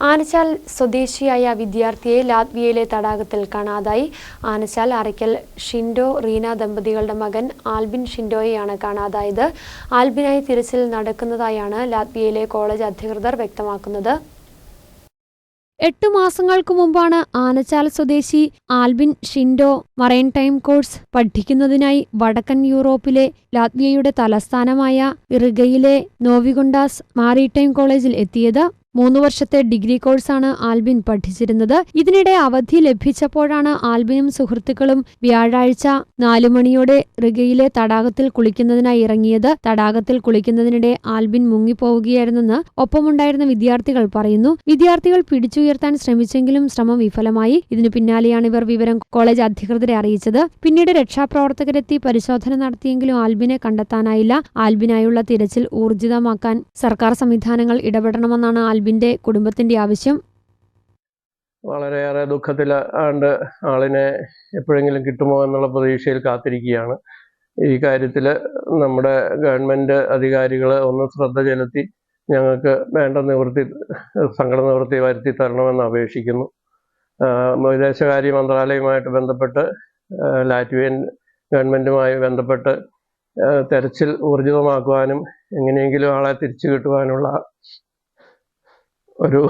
ആനച്ചാൽ സ്വദേശിയായ വിദ്യാർത്ഥിയെ ലാത്വിയയിലെ തടാകത്തിൽ കാണാതായി. ആനച്ചാൽ അറയ്ക്കൽ ഷിൻഡോ റീന ദമ്പതികളുടെ മകൻ ആൽബിൻ ഷിൻഡോയെയാണ് കാണാതായത്. ആൽബിനായി തിരച്ചിൽ നടക്കുന്നതായാണ് ലാത്വിയയിലെ കോളേജ് അധികൃതർ വ്യക്തമാക്കുന്നത്. എട്ടു മാസങ്ങൾക്ക് മുമ്പാണ് ആനച്ചാൽ സ്വദേശി Albin Shindo marine time course പഠിക്കുന്നതിനായി വടക്കൻ യൂറോപ്പിലെ ലാത്വിയയുടെ തലസ്ഥാനമായ ഇറുഗയിലെ നോവിഗുണ്ടാസ് മാരിടൈം കോളേജിൽ എത്തിയത്. മൂന്ന് വർഷത്തെ ഡിഗ്രി കോഴ്സാണ് ആൽബിൻ പഠിച്ചിരുന്നത്. ഇതിനിടെ അവധി ലഭിച്ചപ്പോഴാണ് ആൽബിനും സുഹൃത്തുക്കളും വ്യാഴാഴ്ച നാലു മണിയോടെ റിഗയിലെ തടാകത്തിൽ കുളിക്കുന്നതിനായി ഇറങ്ങിയത്. തടാകത്തിൽ കുളിക്കുന്നതിനിടെ ആൽബിൻ മുങ്ങിപ്പോവുകയായിരുന്നെന്ന് ഒപ്പമുണ്ടായിരുന്ന വിദ്യാർത്ഥികൾ പറയുന്നു. വിദ്യാർത്ഥികൾ പിടിച്ചുയർത്താൻ ശ്രമിച്ചെങ്കിലും ശ്രമം വിഫലമായി. ഇതിനു പിന്നാലെയാണ് ഇവർ വിവരം കോളേജ് അധികൃതരെ അറിയിച്ചത്. പിന്നീട് രക്ഷാപ്രവർത്തകരെത്തി പരിശോധന നടത്തിയെങ്കിലും ആൽബിനെ കണ്ടെത്താനായില്ല. ആൽബിനായുള്ള തിരച്ചിൽ ഊർജിതമാക്കാൻ സർക്കാർ സംവിധാനങ്ങൾ ഇടപെടണമെന്നാണ് ആൽബിന്റെ കുടുംബത്തിന്റെ ആവശ്യം? വളരെയേറെ ദുഃഖത്തിൽ ആണ്ട് ആളിനെ എപ്പോഴെങ്കിലും കിട്ടുമോ എന്നുള്ള പ്രതീക്ഷയിൽ കാത്തിരിക്കുകയാണ്. ഈ കാര്യത്തിൽ നമ്മുടെ ഗവൺമെന്റ് അധികാരികൾ ഒന്ന് ശ്രദ്ധ ചെലുത്തി ഞങ്ങൾക്ക് വേണ്ട നിവൃത്തി സങ്കട നിവൃത്തി വരുത്തി തരണമെന്ന് അപേക്ഷിക്കുന്നു. വിദേശകാര്യ മന്ത്രാലയവുമായിട്ട് ബന്ധപ്പെട്ട് ലാറ്റ്വിയൻ ഗവൺമെന്റുമായി ബന്ധപ്പെട്ട് തെരച്ചിൽ ഊർജിതമാക്കുവാനും എങ്ങനെയെങ്കിലും ആളെ തിരിച്ചു കിട്ടുവാനുള്ള ഒരു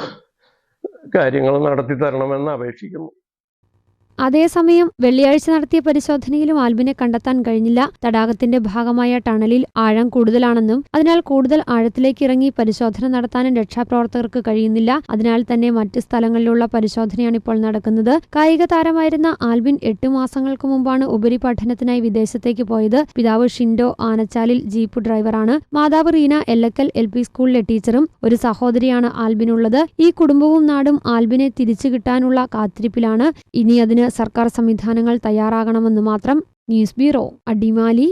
കാര്യങ്ങൾ നടത്തി തരണമെന്ന് അപേക്ഷിക്കുന്നു. അതേസമയം വെള്ളിയാഴ്ച നടത്തിയ പരിശോധനയിലും ആൽബിനെ കണ്ടെത്താൻ കഴിഞ്ഞില്ല. തടാകത്തിന്റെ ഭാഗമായ ടണലിൽ ആഴം കൂടുതലാണെന്നും അതിനാൽ കൂടുതൽ ആഴത്തിലേക്ക് ഇറങ്ങി പരിശോധന നടത്താനും രക്ഷാപ്രവർത്തകർക്ക് കഴിയുന്നില്ല. അതിനാൽ തന്നെ മറ്റ് സ്ഥലങ്ങളിലുള്ള പരിശോധനയാണ് ഇപ്പോൾ നടക്കുന്നത്. കായിക താരമായിരുന്ന ആൽബിൻ എട്ട് മാസങ്ങൾക്ക് മുമ്പാണ് ഉപരിപഠനത്തിനായി വിദേശത്തേക്ക് പോയത്. പിതാവ് ഷിൻഡോ ആനച്ചാലിൽ ജീപ്പ് ഡ്രൈവറാണ്. മാതാവ് റീന എല്ലക്കൽ എൽ പി സ്കൂളിലെ ടീച്ചറും ഒരു സഹോദരിയാണ് ആൽബിനുള്ളത്. ഈ കുടുംബവും നാടും ആൽബിനെ തിരിച്ചു കിട്ടാനുള്ള കാത്തിരിപ്പിലാണ്. ഇനി അതിന് സർക്കാർ സംവിധാനങ്ങൾ തയ്യാറാകണമെന്ന് മാത്രം ന്യൂസ് ബ്യൂറോ അടിമാലി